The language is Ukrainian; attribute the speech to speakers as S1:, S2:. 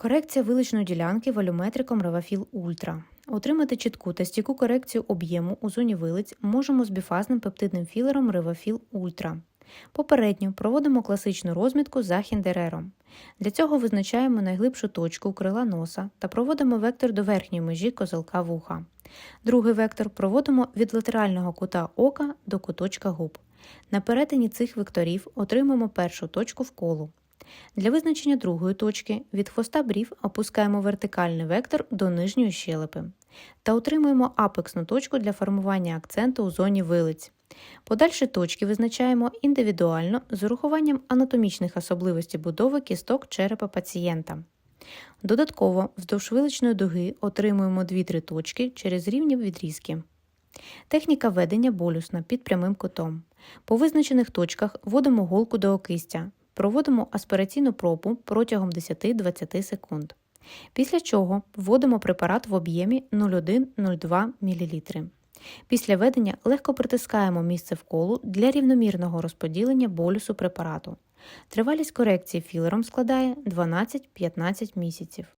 S1: Корекція виличної ділянки валюметриком Revafil Ultra. Отримати чітку та стійку корекцію об'єму у зоні вилиць можемо з біфазним пептидним філером Revafil Ultra. Попередньо проводимо класичну розмітку за хіндерером. Для цього визначаємо найглибшу точку крила носа та проводимо вектор до верхньої межі козелка вуха. Другий вектор проводимо від латерального кута ока до куточка губ. На перетині цих векторів отримуємо першу точку вколу. Для визначення другої точки від хвоста брів опускаємо вертикальний вектор до нижньої щелепи та отримуємо апексну точку для формування акценту у зоні вилиць. Подальші точки визначаємо індивідуально з урахуванням анатомічних особливостей будови кісток черепа пацієнта. Додатково вздовж виличної дуги отримуємо 2-3 точки через рівні відрізки. Техніка ведення болюсна під прямим кутом. По визначених точках вводимо голку до окистя, проводимо аспіраційну пробу протягом 10-20 секунд. Після чого вводимо препарат в об'ємі 0,1-0,2 мл. Після ведення легко притискаємо місце вколу для рівномірного розподілення болюсу препарату. Тривалість корекції філером складає 12-15 місяців.